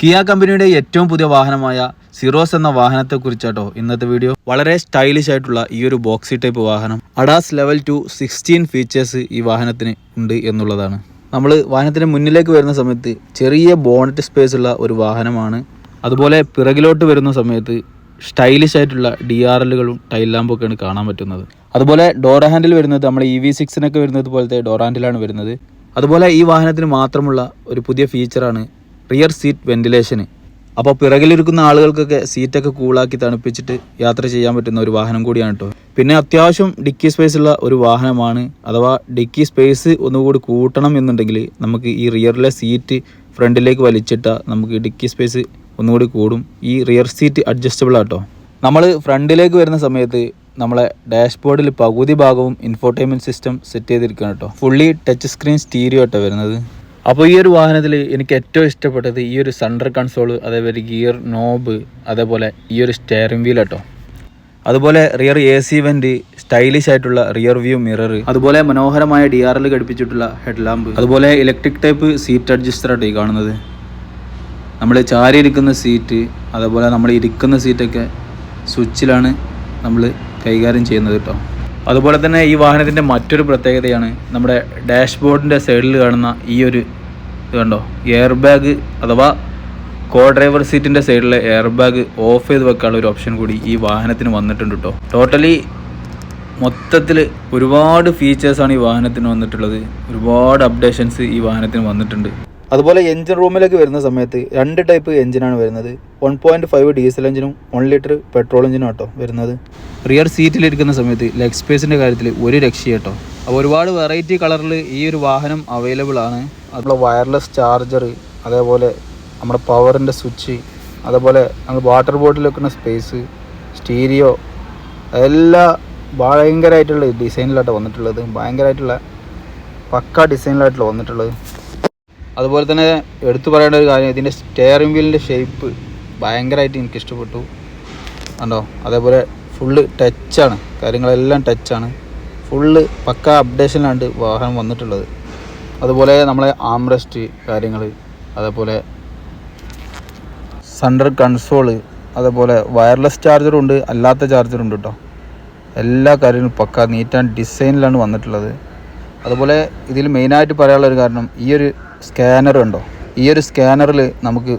Kia കമ്പനിയുടെ ഏറ്റവും പുതിയ വാഹനമായ സിറോസ് എന്ന വാഹനത്തെ കുറിച്ചാട്ടോ ഇന്നത്തെ വീഡിയോ. വളരെ സ്റ്റൈലിഷ് ആയിട്ടുള്ള ഈ ഒരു ബോക്സി ടൈപ്പ് വാഹനം. ADAS level two sixteen features ഈ വാഹനത്തിന് ഉണ്ട് എന്നുള്ളതാണ്. നമ്മൾ വാഹനത്തിന് മുന്നിലേക്ക് വരുന്ന സമയത്ത് ചെറിയ ബോണറ്റ് സ്പേസ് ഉള്ള ഒരു വാഹനമാണ്. അതുപോലെ പിറകിലോട്ട് വരുന്ന സമയത്ത് സ്റ്റൈലിഷ് ആയിട്ടുള്ള ഡി ആർ എല്ലുകളും ടൈൽ ലാമ്പൊക്കെയാണ് കാണാൻ പറ്റുന്നത്. അതുപോലെ ഡോർ ഹാൻഡിൽ വരുന്നത് നമ്മുടെ ഇ വി സിക്സിനൊക്കെ വരുന്നത് പോലത്തെ ഡോർ ഹാൻഡിലാണ് വരുന്നത്. അതുപോലെ ഈ വാഹനത്തിന് മാത്രമുള്ള ഒരു പുതിയ ഫീച്ചറാണ് റിയർ സീറ്റ് വെന്റിലേഷന് അപ്പോൾ പിറകിലിരിക്കുന്ന ആളുകൾക്കൊക്കെ സീറ്റൊക്കെ കൂളാക്കി തണുപ്പിച്ചിട്ട് യാത്ര ചെയ്യാൻ പറ്റുന്ന ഒരു വാഹനം കൂടിയാണ് കേട്ടോ പിന്നെ അത്യാവശ്യം ഡിക്കി സ്പേസ് ഉള്ള ഒരു വാഹനമാണ്. അഥവാ ഡിക്കി സ്പേസ് ഒന്നുകൂടി കൂട്ടണം എന്നുണ്ടെങ്കിൽ നമുക്ക് ഈ റിയറിലെ സീറ്റ് ഫ്രണ്ടിലേക്ക് വലിച്ചിട്ട നമുക്ക് ഡിക്കി സ്പേസ് ഒന്നുകൂടി കൂടും. ഈ റിയർ സീറ്റ് അഡ്ജസ്റ്റബിൾ ആട്ടോ നമ്മൾ ഫ്രണ്ടിലേക്ക് വരുന്ന സമയത്ത് നമ്മളെ ഡാഷ്ബോർഡിൽ പകുതി ഭാഗവും ഇൻഫോർടൈൻമെന്റ് സിസ്റ്റം സെറ്റ് ചെയ്തിരിക്കുകയാണ് കേട്ടോ ഫുള്ളി ടച്ച് സ്ക്രീൻ സ്റ്റീരിയോ ആട്ടോ വരുന്നത്. അപ്പോൾ ഈ ഒരു വാഹനത്തിൽ എനിക്ക് ഏറ്റവും ഇഷ്ടപ്പെട്ടത് ഈ ഒരു സെൻട്രൽ കൺസോൾ അതേപോലെ ഗിയർ നോബ് അതേപോലെ ഈ ഒരു സ്റ്റെയറിംഗ് വീൽ കേട്ടോ അതുപോലെ rear A C vent stylish ആയിട്ടുള്ള റിയർ വ്യൂ മിറർ അതുപോലെ മനോഹരമായ ഡി ആർ എൽ ഘടിപ്പിച്ചിട്ടുള്ള ഹെഡ് ലാമ്പ് അതുപോലെ electric type seat adjuster auto ഈ കാണുന്നത്. നമ്മൾ ചാരി ഇരിക്കുന്ന സീറ്റ് അതുപോലെ നമ്മൾ ഇരിക്കുന്ന സീറ്റൊക്കെ സ്വിച്ചിലാണ് നമ്മൾ കൈകാര്യം ചെയ്യുന്നത് കേട്ടോ. അതുപോലെ തന്നെ ഈ വാഹനത്തിന്റെ മറ്റൊരു പ്രത്യേകതയാണ് നമ്മുടെ ഡാഷ്ബോർഡിന്റെ സൈഡിൽ കാണുന്ന ഈ ഒരു ഇത് കണ്ടോ? എയർ ബാഗ് അഥവാ കോ ഡ്രൈവർ സീറ്റിന്റെ സൈഡിലെ എയർ ബാഗ് ഓഫ് ചെയ്ത് വെക്കാനുള്ള ഒരു ഓപ്ഷൻ കൂടി ഈ വാഹനത്തിന് വന്നിട്ടുണ്ട് കേട്ടോ. ടോട്ടലി മൊത്തത്തിൽ ഒരുപാട് ഫീച്ചേഴ്സാണ് ഈ വാഹനത്തിന് വന്നിട്ടുള്ളത്. ഒരുപാട് അപ്ഡേഷൻസ് ഈ വാഹനത്തിന് വന്നിട്ടുണ്ട്. അതുപോലെ എഞ്ചിൻ റൂമിലേക്ക് വരുന്ന സമയത്ത് രണ്ട് ടൈപ്പ് എഞ്ചിനാണ് വരുന്നത്. വൺ പോയിന്റ് ഫൈവ് ഡീസൽ എഞ്ചിനും വൺ ലിറ്റർ പെട്രോൾ എഞ്ചിനും കേട്ടോ വരുന്നത്. റിയർ സീറ്റിലിരിക്കുന്ന സമയത്ത് ലെഗ് സ്പേസിന്റെ കാര്യത്തിൽ ഒരു രക്ഷ കേട്ടോ അപ്പോൾ ഒരുപാട് വെറൈറ്റി കളറിൽ ഈ ഒരു വാഹനം അവൈലബിൾ ആണ്. അതുപോലെ വയർലെസ് ചാർജർ അതേപോലെ നമ്മുടെ പവറിന്റെ സ്വിച്ച് അതേപോലെ നമ്മൾ വാട്ടർ ബോട്ടിൽ വെക്കുന്ന സ്പേസ് സ്റ്റീരിയോ എല്ലാ ഭയങ്കരമായിട്ടുള്ള ഡിസൈനിലാട്ടോ വന്നിട്ടുള്ളത്. ഭയങ്കരമായിട്ടുള്ള പക്ക ഡിസൈനിലായിട്ടുള്ള വന്നിട്ടുള്ളത്. അതുപോലെ തന്നെ എടുത്തു പറയേണ്ട ഒരു കാര്യം ഇതിന്റെ സ്റ്റെയറിംഗ് വീലിന്റെ ഷേപ്പ് ഭയങ്കരമായിട്ട് എനിക്ക് ഇഷ്ടപ്പെട്ടു. കണ്ടോ? അതേപോലെ ഫുള്ള് ടച്ചാണ് കാര്യങ്ങളെല്ലാം ടച്ചാണ് ഫുള്ള് പക്ക അപ്ഡേഷനിലാണ് വാഹനം വന്നിട്ടുള്ളത്. അതുപോലെ നമ്മളെ ആംറസ്റ്റ് കാര്യങ്ങൾ അതേപോലെ സണ്ടർ കൺസോൾ അതേപോലെ വയർലെസ് ചാർജറും ഉണ്ട് അല്ലാത്ത ചാർജറും ഉണ്ട് കേട്ടോ എല്ലാ കാര്യങ്ങളും പക്ക നീറ്റ് ആൻഡ് ഡിസൈനിലാണ് വന്നിട്ടുള്ളത്. അതുപോലെ ഇതിൽ മെയിനായിട്ട് പറയാനുള്ള ഒരു കാരണം ഈ ഒരു സ്കാനർ ഉണ്ടോ ഈ ഒരു സ്കാനറിൽ നമുക്ക്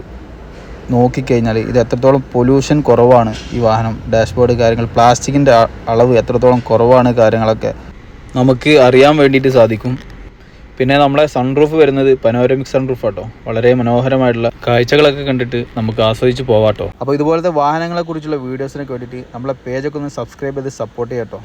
നോക്കിക്കഴിഞ്ഞാൽ ഇത് എത്രത്തോളം പൊല്യൂഷൻ കുറവാണ് ഈ വാഹനം. ഡാഷ്ബോർഡ് കാര്യങ്ങൾ പ്ലാസ്റ്റിക്കിന്റെ അളവ് എത്രത്തോളം കുറവാണ് കാര്യങ്ങളൊക്കെ നമുക്ക് അറിയാൻ വേണ്ടിയിട്ട് സാധിക്കും. പിന്നെ നമ്മളെ സൺറൂഫ് വരുന്നത് പനോരമിക് സൺറൂഫ് ആട്ടോ. വളരെ മനോഹരമായിട്ടുള്ള കാഴ്ചകളൊക്കെ കണ്ടിട്ട് നമുക്ക് ആസ്വദിച്ച് പോവാട്ടോ. അപ്പോൾ ഇതുപോലത്തെ വാഹനങ്ങളെ കുറിച്ചുള്ള വീഡിയോസിനൊക്കെ വേണ്ടിയിട്ട് നമ്മളെ പേജൊക്കെ ഒന്ന് സബ്സ്ക്രൈബ് ചെയ്ത് സപ്പോർട്ട് ചെയ്യാട്ടോ.